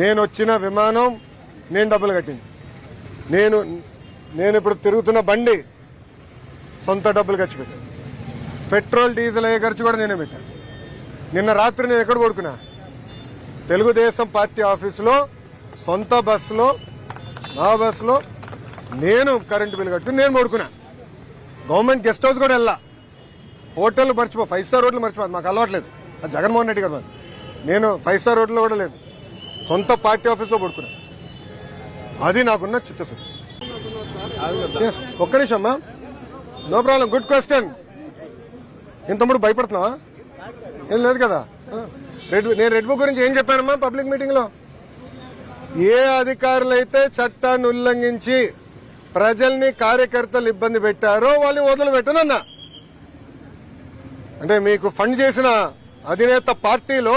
నేను వచ్చిన విమానం నేను డబ్బులు కట్టింది. నేను నేను ఇప్పుడు తిరుగుతున్న బండి సొంత డబ్బులు ఖర్చు పెట్టాను పెట్రోల్ డీజిల్ అయ్యే ఖర్చు కూడా నేనే పెట్టాను నిన్న రాత్రి నేను ఎక్కడ పడుకున్నా? తెలుగుదేశం పార్టీ ఆఫీసులో సొంత బస్సులో నా బస్సులో నేను కరెంటు బిల్లు కట్టి నేను పడుకున్నా. గవర్నమెంట్ గెస్ట్ హౌస్ కూడా వెళ్ళా. హోటల్ మర్చిపో ఫైవ్ స్టార్ హోటల్ మర్చిపోదు మాకు అలవాట్లేదు అది జగన్మోహన్ రెడ్డి గారు నేను ఫైవ్ స్టార్ హోటల్లో కూడా లేదు. సొంత పార్టీ ఆఫీస్లో పడుకున్నా. అది నాకున్న చిత్తశుద్ధి. ఒక్క నిమిషం అమ్మా. నో ప్రాబ్లం గుడ్ క్వశ్చన్ ఇంతముడు భయపడుతున్నావా? ఏం లేదు కదా? రెడ్ నేను రెడ్ బుక్ గురించి ఏం చెప్పానమ్మా పబ్లిక్ మీటింగ్లో ఏ అధికారులు అయితే చట్టాన్ని ఉల్లంఘించి ప్రజల్ని కార్యకర్తలు ఇబ్బంది పెట్టారో వాళ్ళని వదిలిపెట్టనన్నా. అంటే మీకు ఫండ్ చేసిన అధినేత పార్టీలో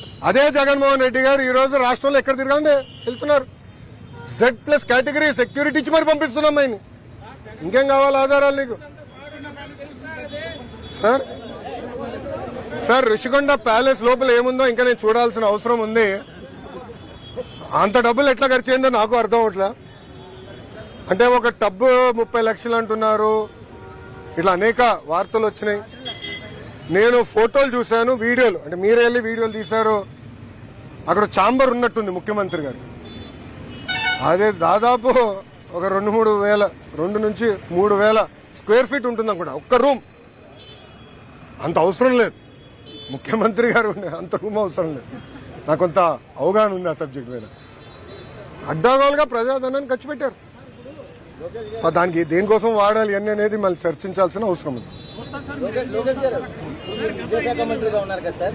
అదే జగన్మోహన్ రెడ్డి గారు ఈ రోజు రాష్ట్రంలో ఎక్కడ తిరగండి వెళ్తున్నారు. జెడ్ ప్లస్ కేటగిరీ సెక్యూరిటీ ఇచ్చి మరి పంపిస్తున్నాం ఆయన ఇంకేం కావాలి ఆధారాలు నీకు? సార్ సార్ ఋషికొండ ప్యాలెస్ లోపల ఏముందో ఇంకా నేను చూడాల్సిన అవసరం ఉంది. అంత డబ్బులు ఎట్లా ఖర్చు అయిందో నాకు అర్థం అవట్లా. అంటే ఒక టబ్బు ముప్పై లక్షలు అంటున్నారు. ఇట్లా అనేక వార్తలు వచ్చినాయి. నేను ఫోటోలు చూశాను వీడియోలు. అంటే మీరే వెళ్ళి వీడియోలు తీశారు? అక్కడ ఛాంబర్ ఉన్నట్టుంది ముఖ్యమంత్రి గారు. అదే దాదాపు ఒక రెండు మూడు వేల రెండు నుంచి మూడు వేల స్క్వేర్ ఫీట్ ఉంటుంది అనుకుంటా ఒక్క రూమ్. అంత అవసరం లేదు. ముఖ్యమంత్రి గారు అంత రూమ్ అవసరం లేదు. నాకు కొంత అవగాహన ఉంది ఆ సబ్జెక్ట్ మీద. అడ్డాగోలుగా ప్రజాధనాన్ని ఖర్చు పెట్టారు. దానికి దేనికోసం వాడాలి అని అనేది మళ్ళీ చర్చించాల్సిన అవసరం ఉంది.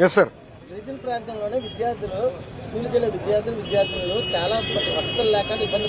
Yes sir? గిరిజన ప్రాంతంలోనే విద్యార్థులు స్కూల్కి వెళ్ళే విద్యార్థులు విద్యార్థినులు చాలా వసతులు లేక ఇబ్బంది